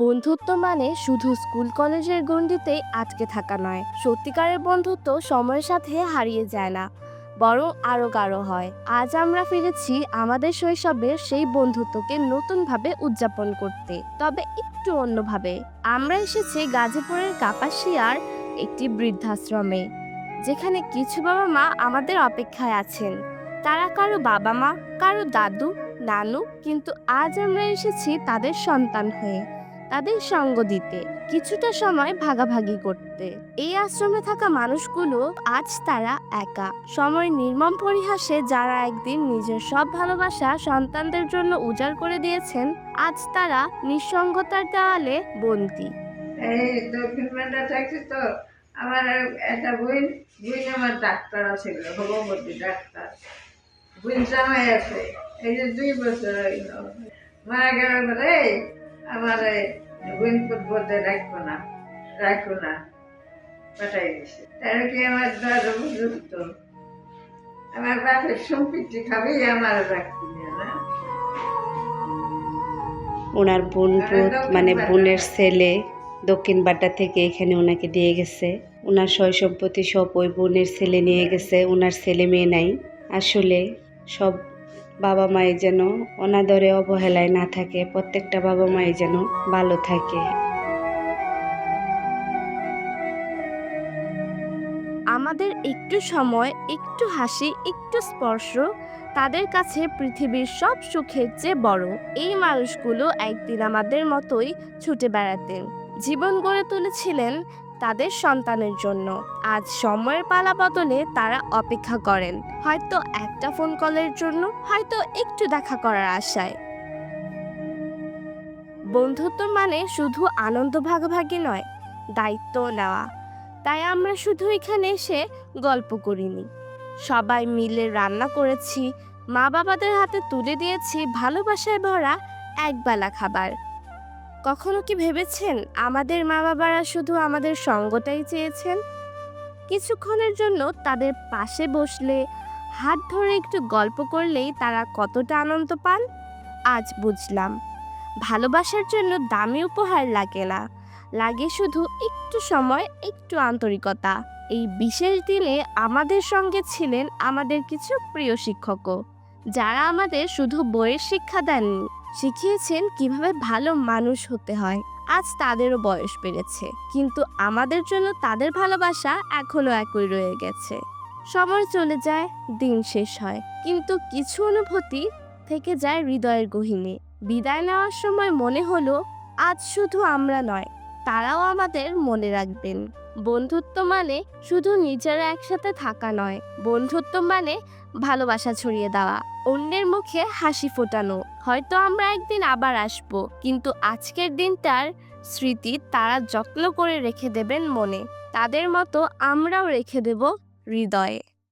বন্ধুত্ব মানে শুধু স্কুল কলেজের গণ্ডিতেই আটকে থাকা নয়, সত্যিকারের বন্ধুত্ব সময়ের সাথে হারিয়ে যায় না, বরং আরও গাঢ় হয়। আজ আমরা ফিরেছি আমাদের শৈশবের সেই বন্ধুত্বকে নতুনভাবে উদযাপন করতে, তবে একটু অন্যভাবে। আমরা এসেছি গাজীপুরের কাপাসিয়ার একটি বৃদ্ধাশ্রমে, যেখানে কিছু বাবা মা আমাদের অপেক্ষায় আছেন। তারা কারও বাবা মা, কারও দাদু, নানু, কিন্তু আজ আমরা এসেছি তাদের সন্তান হয়ে। তাদের সঙ্গ দিতে, কিছুটা সময় ভাগাভাগি করতে। এই আশ্রমে থাকা মানুষগুলো আজ তারা একা। সময় নির্মম পরিহাসে যারা একদিন নিজের সব ভালোবাসা সন্তানদের জন্য উজাড় করে দিয়েছেন, আজ তারা নিঃসঙ্গতার দেওয়ালে বন্দী। আমার একটা বোন বোন আমার ডাক্তার ছিল ভগবতী ডাক্তার। বোন জামাই আছে, এই যে দুই বছর মারা গেল রে আমার বোন পদে রাখব না রাখব না পাঠাই দিছে। তার কি আমার দাদা বুঝতো আমার বাপের সম্পত্তি খাবি আমার রাখবি না ওনার বোন মানে বোনের ছেলে দক্ষিণ বাড্ডা থেকে এখানে ওনাকে দিয়ে গেছে। ওনার সয় সম্পত্তি সব ওই বোনের ছেলে নিয়ে গেছে ওনার ছেলে মেয়ে নাই। আসলে সব বাবা মায়ের যেন অনাদরে অবহেলায় না থাকে, প্রত্যেকটা বাবা মায়ের যেন ভালো থাকে। আমাদের একটু সময়, একটু হাসি, একটু স্পর্শ, তাদের কাছে পৃথিবীর সব সুখের চেয়ে বড়। এই মানুষগুলো একদিন আমাদের মতোই ছুটে বেড়াতেন। জীবন গড়ে তুলেছিলেন তাদের সন্তানের জন্য। আজ সময়ের পালা বদলে তারা অপেক্ষা করেন। হয়তো একটা ফোন কলের জন্য, হয়তো একটু দেখা করার আশায়। বন্ধুত্ব মানে শুধু আনন্দ ভাগাভাগি নয়, দায়িত্ব নেওয়া। তাই আমরা শুধু এখানে এসে গল্প করিনি। সবাই মিলে রান্না করেছি মা বাবাদের হাতে তুলে দিয়েছি ভালোবাসায় ভরা একবেলা খাবার। কখনো কি ভেবেছেন আমাদের মা বাবারা শুধু আমাদের সঙ্গটাই চেয়েছেন? কিছুক্ষণের জন্য তাদের পাশে বসলে, হাত ধরে একটু গল্প করলেই তারা কতটা আনন্দ পান? আজ বুঝলাম। ভালোবাসার জন্য দামি উপহার লাগে না। লাগে শুধু একটু সময়, একটু আন্তরিকতা। এই বিশেষ দিনে আমাদের সঙ্গে ছিলেন আমাদের কিছু প্রিয় শিক্ষকও, যারা আমাদের শুধু বইয়ের শিক্ষা দেননি। শিখিয়েছেন কীভাবে ভালো মানুষ হতে হয়। আজ তাদেরও বয়স বেড়েছে, কিন্তু আমাদের জন্য তাদের ভালোবাসা এখনও একই রয়ে গেছে। সময় চলে যায়, দিন শেষ হয়, কিন্তু কিছু অনুভূতি থেকে যায় হৃদয়ের গহিনে। বিদায় নেওয়ার সময় মনে হলো, আজ শুধু আমরা নয়, তারাও আমাদের মনে রাখবেন। বন্ধুত্ব মানে শুধু নিজেরা একসাথে থাকা নয়। বন্ধুত্ব মানে ভালোবাসা ছড়িয়ে দেওয়া। অন্যের মুখে হাসি ফোটানো। হয়তো আমরা একদিন আবার আসব, কিন্তু আজকের দিনটার স্মৃতি তারা যত্ন করে রেখে দেবেন মনে। তাদের মতো আমরাও রেখে দেব হৃদয়ে।